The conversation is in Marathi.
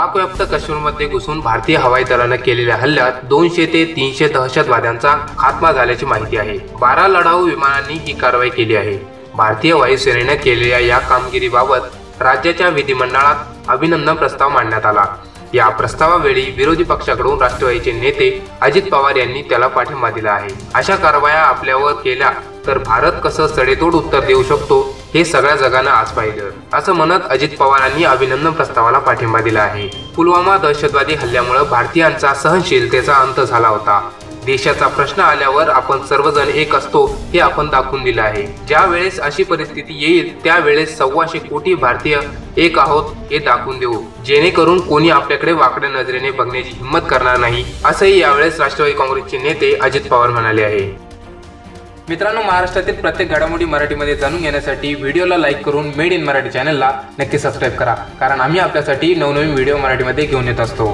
पाकव्याप्त काश्मीरमध्ये घुसून भारतीय हवाई दलानं केलेल्या हल्ल्यात दोनशे ते तीनशे दहशतवाद्यांचा खात्मा झाल्याची माहिती आहे. बारा लढाऊ विमानांनी ही कारवाई केली आहे. भारतीय वायुसेनेनं केलेल्या या कामगिरीबाबत राज्याच्या विधिमंडळात अभिनंदन प्रस्ताव मांडण्यात आला. या प्रस्तावावेळी विरोधी पक्षाकडून राष्ट्रवादीचे नेते अजित पवार यांनी त्याला पाठिंबा दिला आहे. अशा कारवाया आपल्यावर केल्या तर भारत कसं सडेतोड उत्तर देऊ शकतो हे सगळ्या जगानं आज पाहिलं. असं म्हणत अजित पवारांनी अभिनंदन प्रस्तावाला पाठिंबा दिला आहे. पुलवामा दहशतवादी हल्ल्यामुळे भारतीयांचा सहनशीलतेचा अंत झाला होता. देशाचा प्रश्न आल्यावर आपण सर्वजण एक असतो हे आपण दाखवून दिलं आहे. ज्या वेळेस अशी परिस्थिती येईल त्यावेळेस सव्वाशे कोटी भारतीय एक आहोत हे दाखवून देऊ. जेणेकरून कोणी आपल्याकडे वाकड्या नजरेने बघण्याची हिंमत करणार नाही असंही यावेळेस राष्ट्रवादी काँग्रेसचे नेते अजित पवार म्हणाले आहे. मित्रांनो महाराष्ट्रातील प्रत्येक घडामोडी मराठीमध्ये जाणून घेण्यासाठी व्हिडिओला लाईक करून मेड इन मराठी चॅनलला नक्की सबस्क्राईब करा. कारण आम्ही आपल्यासाठी नवनवीन व्हिडिओ मराठीमध्ये घेऊन येत असतो.